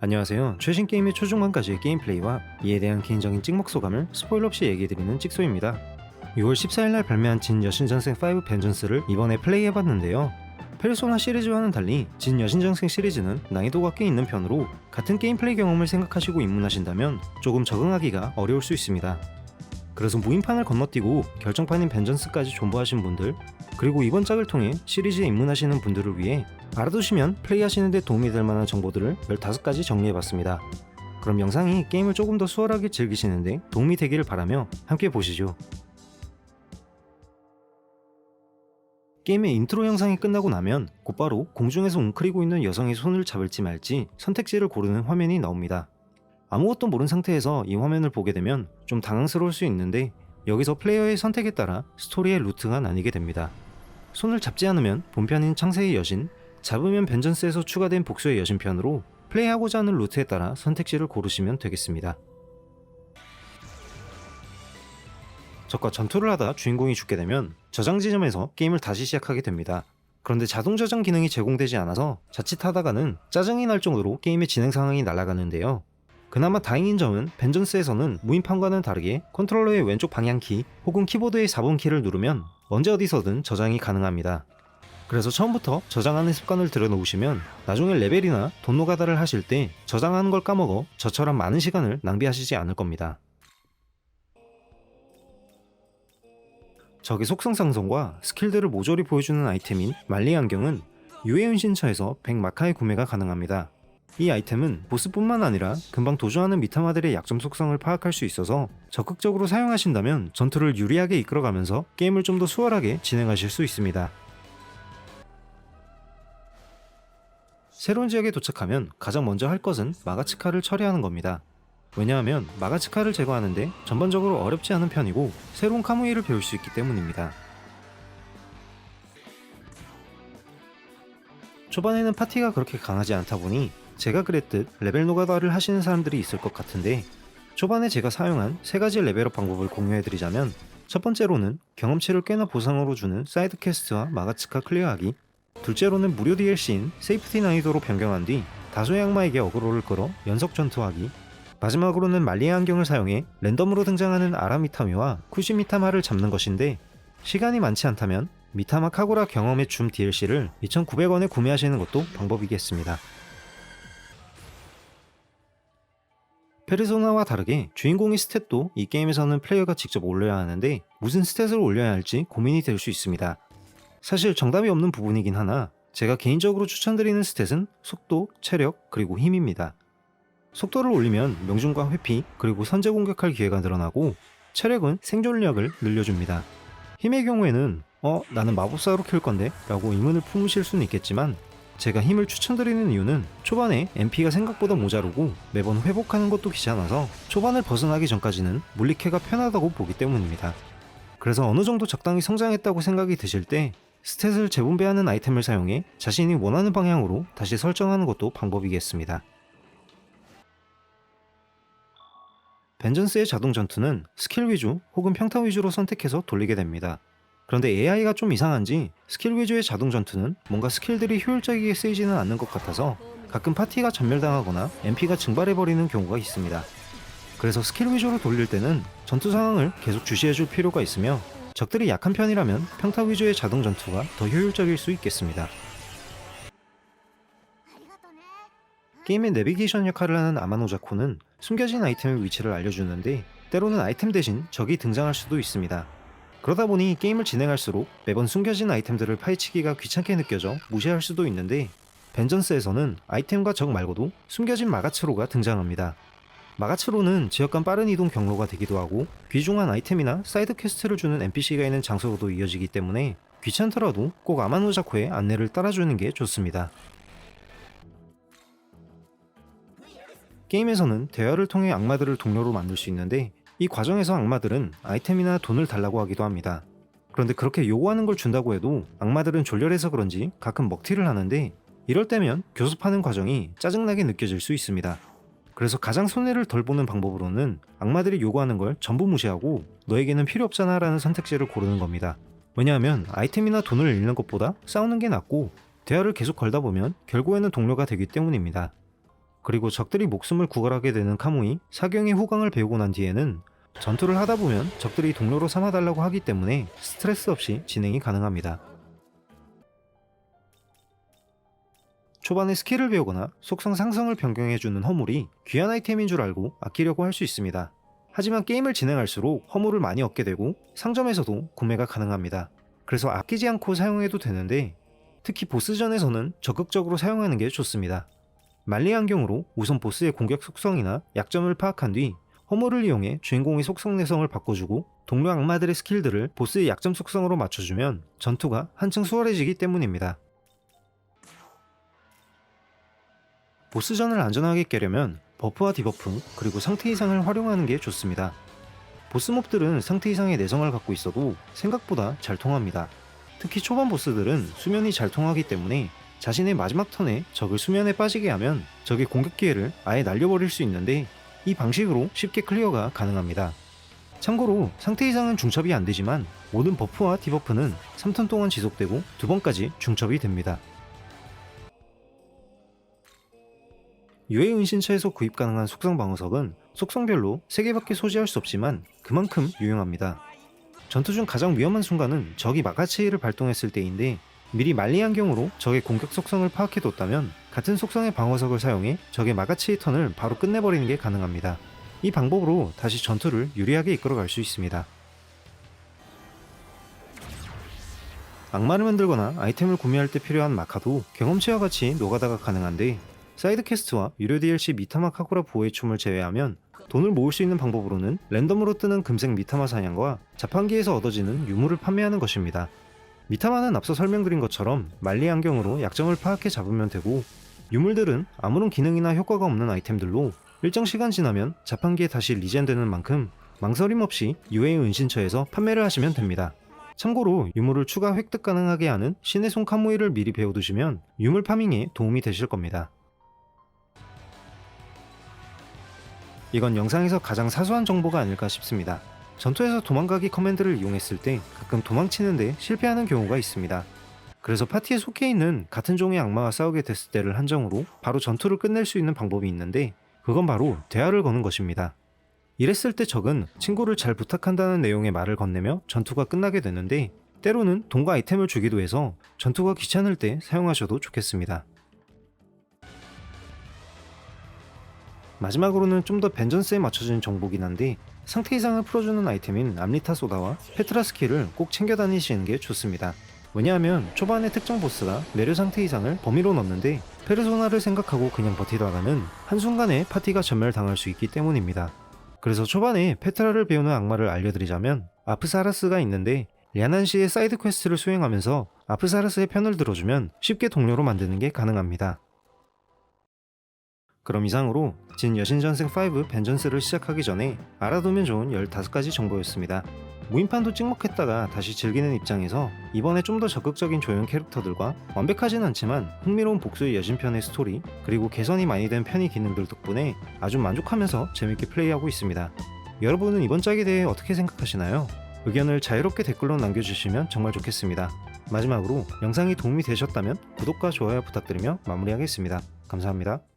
안녕하세요. 최신 게임의 초중반까지의 게임 플레이와 이에 대한 개인적인 찍먹 소감을 스포일 없이 얘기해드리는 찍소입니다. 6월 14일 날 발매한 진 여신전생 5 벤전스를 이번에 플레이해봤는데요. 페르소나 시리즈와는 달리 진 여신전생 시리즈는 난이도가 꽤 있는 편으로 같은 게임 플레이 경험을 생각하시고 입문하신다면 조금 적응하기가 어려울 수 있습니다. 그래서 무인판을 건너뛰고 결정판인 벤전스까지 존버하신 분들 그리고 이번 짝을 통해 시리즈에 입문하시는 분들을 위해 알아두시면 플레이하시는 데 도움이 될 만한 정보들을 15가지 정리해봤습니다. 그럼 영상이 게임을 조금 더 수월하게 즐기시는데 도움이 되기를 바라며 함께 보시죠. 게임의 인트로 영상이 끝나고 나면 곧바로 공중에서 웅크리고 있는 여성의 손을 잡을지 말지 선택지를 고르는 화면이 나옵니다. 아무것도 모른 상태에서 이 화면을 보게 되면 좀 당황스러울 수 있는데 여기서 플레이어의 선택에 따라 스토리의 루트가 나뉘게 됩니다. 손을 잡지 않으면 본편인 창세의 여신, 잡으면 벤전스에서 추가된 복수의 여신편으로 플레이하고자 하는 루트에 따라 선택지를 고르시면 되겠습니다. 적과 전투를 하다 주인공이 죽게 되면 저장 지점에서 게임을 다시 시작하게 됩니다. 그런데 자동 저장 기능이 제공되지 않아서 자칫하다가는 짜증이 날 정도로 게임의 진행 상황이 날아가는데요. 그나마 다행인 점은 벤전스에서는 무인판과는 다르게 컨트롤러의 왼쪽 방향키 혹은 키보드의 4번 키를 누르면 언제 어디서든 저장이 가능합니다. 그래서 처음부터 저장하는 습관을 들여놓으시면 나중에 레벨이나 돈 노가다를 하실 때 저장하는 걸 까먹어 저처럼 많은 시간을 낭비하시지 않을 겁니다. 적의 속성 상성과 스킬들을 모조리 보여주는 아이템인 말리 안경은 유해운 신처에서 100마카의 구매가 가능합니다. 이 아이템은 보스뿐만 아니라 금방 도주하는 미타마들의 약점 속성을 파악할 수 있어서 적극적으로 사용하신다면 전투를 유리하게 이끌어가면서 게임을 좀 더 수월하게 진행하실 수 있습니다. 새로운 지역에 도착하면 가장 먼저 할 것은 마가츠카를 처리하는 겁니다. 왜냐하면 마가츠카를 제거하는데 전반적으로 어렵지 않은 편이고 새로운 카무이를 배울 수 있기 때문입니다. 초반에는 파티가 그렇게 강하지 않다 보니 제가 그랬듯 레벨 노가다를 하시는 사람들이 있을 것 같은데 초반에 제가 사용한 세 가지 레벨업 방법을 공유해드리자면 첫 번째로는 경험치를 꽤나 보상으로 주는 사이드 퀘스트와 마가츠카 클리어하기 둘째로는 무료 DLC인 세이프티 난이도로 변경한 뒤 다수의 악마에게 어그로를 끌어 연속 전투하기 마지막으로는 말리의 안경을 사용해 랜덤으로 등장하는 아라미타미와 쿠시미타마를 잡는 것인데 시간이 많지 않다면 미타마 카구라 경험의 줌 DLC를 2,900원에 구매하시는 것도 방법이겠습니다. 페르소나와 다르게 주인공의 스탯도 이 게임에서는 플레이어가 직접 올려야 하는데 무슨 스탯을 올려야 할지 고민이 될 수 있습니다. 사실 정답이 없는 부분이긴 하나 제가 개인적으로 추천드리는 스탯은 속도, 체력, 그리고 힘입니다. 속도를 올리면 명중과 회피, 그리고 선제 공격할 기회가 늘어나고 체력은 생존력을 늘려줍니다. 힘의 경우에는 어, 나는 마법사로 키울 건데? 라고 의문을 품으실 수는 있겠지만 제가 힘을 추천드리는 이유는 초반에 MP가 생각보다 모자르고 매번 회복하는 것도 귀찮아서 초반을 벗어나기 전까지는 물리캐가 편하다고 보기 때문입니다. 그래서 어느 정도 적당히 성장했다고 생각이 드실 때 스탯을 재분배하는 아이템을 사용해 자신이 원하는 방향으로 다시 설정하는 것도 방법이겠습니다. 벤전스의 자동 전투는 스킬 위주 혹은 평타 위주로 선택해서 돌리게 됩니다. 그런데 AI가 좀 이상한지 스킬 위주의 자동 전투는 뭔가 스킬들이 효율적이게 쓰이지는 않는 것 같아서 가끔 파티가 전멸당하거나 MP가 증발해버리는 경우가 있습니다. 그래서 스킬 위주로 돌릴 때는 전투 상황을 계속 주시해줄 필요가 있으며 적들이 약한 편이라면 평타 위주의 자동 전투가 더 효율적일 수 있겠습니다. 게임의 내비게이션 역할을 하는 아마노자코는 숨겨진 아이템의 위치를 알려주는데 때로는 아이템 대신 적이 등장할 수도 있습니다. 그러다 보니 게임을 진행할수록 매번 숨겨진 아이템들을 파헤치기가 귀찮게 느껴져 무시할 수도 있는데 벤전스에서는 아이템과 적 말고도 숨겨진 마가츠로가 등장합니다. 마가츠로는 지역 간 빠른 이동 경로가 되기도 하고 귀중한 아이템이나 사이드 퀘스트를 주는 NPC가 있는 장소로도 이어지기 때문에 귀찮더라도 꼭 아마노자코의 안내를 따라주는 게 좋습니다. 게임에서는 대화를 통해 악마들을 동료로 만들 수 있는데 이 과정에서 악마들은 아이템이나 돈을 달라고 하기도 합니다. 그런데 그렇게 요구하는 걸 준다고 해도 악마들은 졸렬해서 그런지 가끔 먹튀를 하는데 이럴 때면 교섭하는 과정이 짜증나게 느껴질 수 있습니다. 그래서 가장 손해를 덜 보는 방법으로는 악마들이 요구하는 걸 전부 무시하고 너에게는 필요 없잖아 라는 선택지를 고르는 겁니다. 왜냐하면 아이템이나 돈을 잃는 것보다 싸우는 게 낫고 대화를 계속 걸다 보면 결국에는 동료가 되기 때문입니다. 그리고 적들이 목숨을 구걸하게 되는 카무이 사경의 후광을 배우고 난 뒤에는 전투를 하다 보면 적들이 동료로 삼아달라고 하기 때문에 스트레스 없이 진행이 가능합니다. 초반에 스킬을 배우거나 속성 상성을 변경해주는 허물이 귀한 아이템인 줄 알고 아끼려고 할 수 있습니다. 하지만 게임을 진행할수록 허물을 많이 얻게 되고 상점에서도 구매가 가능합니다. 그래서 아끼지 않고 사용해도 되는데 특히 보스전에서는 적극적으로 사용하는 게 좋습니다. 말리 안경으로 우선 보스의 공격 속성이나 약점을 파악한 뒤 허물을 이용해 주인공의 속성 내성을 바꿔주고 동료 악마들의 스킬들을 보스의 약점 속성으로 맞춰주면 전투가 한층 수월해지기 때문입니다. 보스전을 안전하게 깨려면 버프와 디버프 그리고 상태 이상을 활용하는 게 좋습니다. 보스 몹들은 상태 이상의 내성을 갖고 있어도 생각보다 잘 통합니다. 특히 초반 보스들은 수면이 잘 통하기 때문에 자신의 마지막 턴에 적을 수면에 빠지게 하면 적의 공격 기회를 아예 날려버릴 수 있는데 이 방식으로 쉽게 클리어가 가능합니다. 참고로 상태 이상은 중첩이 안 되지만 모든 버프와 디버프는 3턴 동안 지속되고 두 번까지 중첩이 됩니다. 유해 은신처에서 구입 가능한 속성 방어석은 속성별로 3개밖에 소지할 수 없지만 그만큼 유용합니다. 전투 중 가장 위험한 순간은 적이 마가체이를 발동했을 때인데 미리 말리 안경으로 적의 공격 속성을 파악해뒀다면 같은 속성의 방어석을 사용해 적의 마가체이 턴을 바로 끝내버리는 게 가능합니다. 이 방법으로 다시 전투를 유리하게 이끌어갈 수 있습니다. 악마를 만들거나 아이템을 구매할 때 필요한 마카도 경험치와 같이 노가다가 가능한데 사이드 퀘스트와 유료 DLC 미타마 카구라 보호의 춤을 제외하면 돈을 모을 수 있는 방법으로는 랜덤으로 뜨는 금색 미타마 사냥과 자판기에서 얻어지는 유물을 판매하는 것입니다. 미타마는 앞서 설명드린 것처럼 말리 안경으로 약점을 파악해 잡으면 되고 유물들은 아무런 기능이나 효과가 없는 아이템들로 일정 시간 지나면 자판기에 다시 리젠되는 만큼 망설임 없이 UA 은신처에서 판매를 하시면 됩니다. 참고로 유물을 추가 획득 가능하게 하는 신의 손 카무이를 미리 배워두시면 유물 파밍에 도움이 되실 겁니다. 이건 영상에서 가장 사소한 정보가 아닐까 싶습니다. 전투에서 도망가기 커맨드를 이용했을 때 가끔 도망치는데 실패하는 경우가 있습니다. 그래서 파티에 속해 있는 같은 종의 악마와 싸우게 됐을 때를 한정으로 바로 전투를 끝낼 수 있는 방법이 있는데 그건 바로 대화를 거는 것입니다. 이랬을 때 적은 친구를 잘 부탁한다는 내용의 말을 건네며 전투가 끝나게 되는데 때로는 돈과 아이템을 주기도 해서 전투가 귀찮을 때 사용하셔도 좋겠습니다. 마지막으로는 좀 더 벤전스에 맞춰진 정보긴 한데 상태 이상을 풀어주는 아이템인 암리타 소다와 페트라 스킬을 꼭 챙겨 다니시는 게 좋습니다. 왜냐하면 초반에 특정 보스가 내려 상태 이상을 범위로 넣는데 페르소나를 생각하고 그냥 버티다가는 한순간에 파티가 전멸당할 수 있기 때문입니다. 그래서 초반에 페트라를 배우는 악마를 알려드리자면 아프사라스가 있는데 리아난 씨의 사이드 퀘스트를 수행하면서 아프사라스의 편을 들어주면 쉽게 동료로 만드는 게 가능합니다. 그럼 이상으로 진 여신전생 5 벤전스를 시작하기 전에 알아두면 좋은 15가지 정보였습니다. 무인판도 찍먹했다가 다시 즐기는 입장에서 이번에 좀 더 적극적인 조연 캐릭터들과 완벽하진 않지만 흥미로운 복수의 여신편의 스토리 그리고 개선이 많이 된 편의 기능들 덕분에 아주 만족하면서 재밌게 플레이하고 있습니다. 여러분은 이번 짝에 대해 어떻게 생각하시나요? 의견을 자유롭게 댓글로 남겨주시면 정말 좋겠습니다. 마지막으로 영상이 도움이 되셨다면 구독과 좋아요 부탁드리며 마무리하겠습니다. 감사합니다.